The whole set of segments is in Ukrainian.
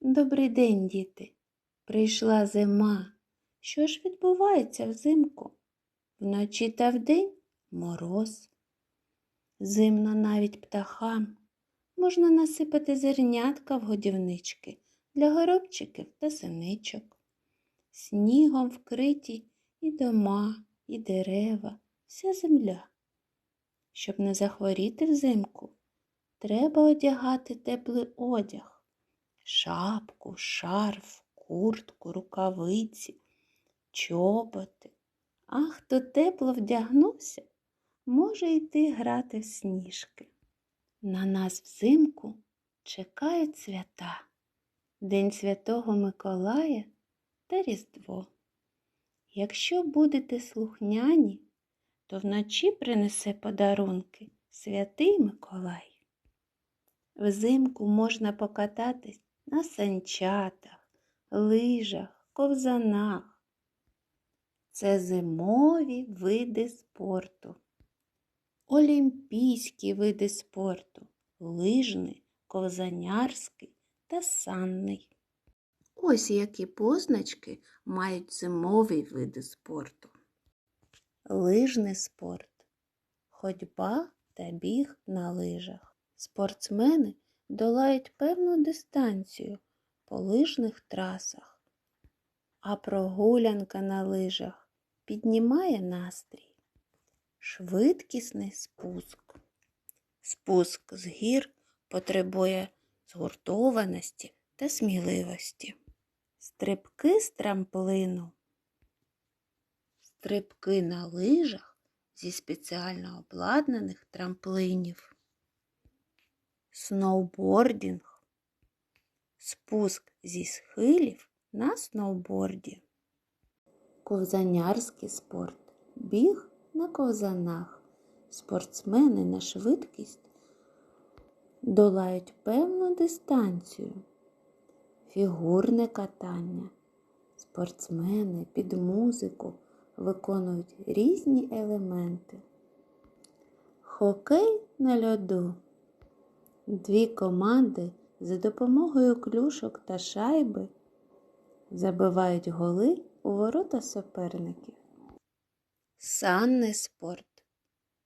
Добрий день, діти. Прийшла зима. Що ж відбувається взимку? Вночі та вдень мороз. Зимно навіть птахам. Можна насипати зернятка в годівнички для горобчиків та синичок. Снігом вкриті і дома, і дерева, вся земля. Щоб не захворіти взимку, треба одягати теплий одяг шапку, шарф, куртку, рукавиці, чоботи. А хто тепло вдягнувся, може йти грати в сніжки. На нас взимку чекають свята, День Святого Миколая та Різдво. Якщо будете слухняні, то вночі принесе подарунки святий Миколай. Взимку можна покататись на санчатах, лижах, ковзанах. Це зимові види спорту. Олімпійські види спорту, лижний, ковзанярський та санний. Ось які позначки мають зимові види спорту. Лижний спорт, ходьба та біг на лижах. Спортсмени долають певну дистанцію по лижних трасах, а прогулянка на лижах піднімає настрій. Швидкісний спуск. Спуск з гір потребує згуртованості та сміливості. Стрибки з трамплину. Стрибки на лижах зі спеціально обладнаних трамплинів сноубордінг, спуск зі схилів на сноуборді, ковзанярський спорт, біг на ковзанах. Спортсмени на швидкість долають певну дистанцію, фігурне катання. Спортсмени під музику виконують різні елементи. Хокей на льоду. Дві команди за допомогою клюшок та шайби забивають голи у ворота суперників. Санний спорт.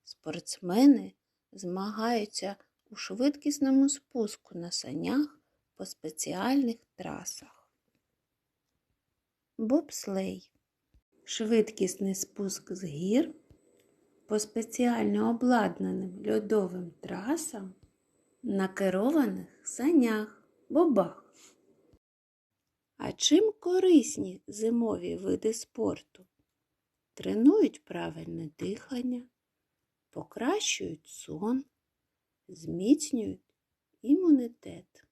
Спортсмени змагаються у швидкісному спуску на санях по спеціальних трасах. Бобслей. Швидкісний спуск з гір по спеціально обладнаним льодовим трасам на керованих санях, бобах. А чим корисні зимові види спорту? Тренують правильне дихання, покращують сон, зміцнюють імунітет.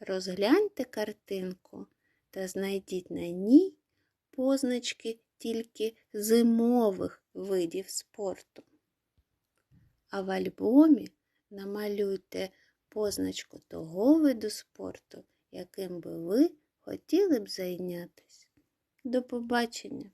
Розгляньте картинку та знайдіть на ній позначки тільки зимових видів спорту. А в альбомі намалюйте позначку того виду спорту, яким би ви хотіли б зайнятися. До побачення!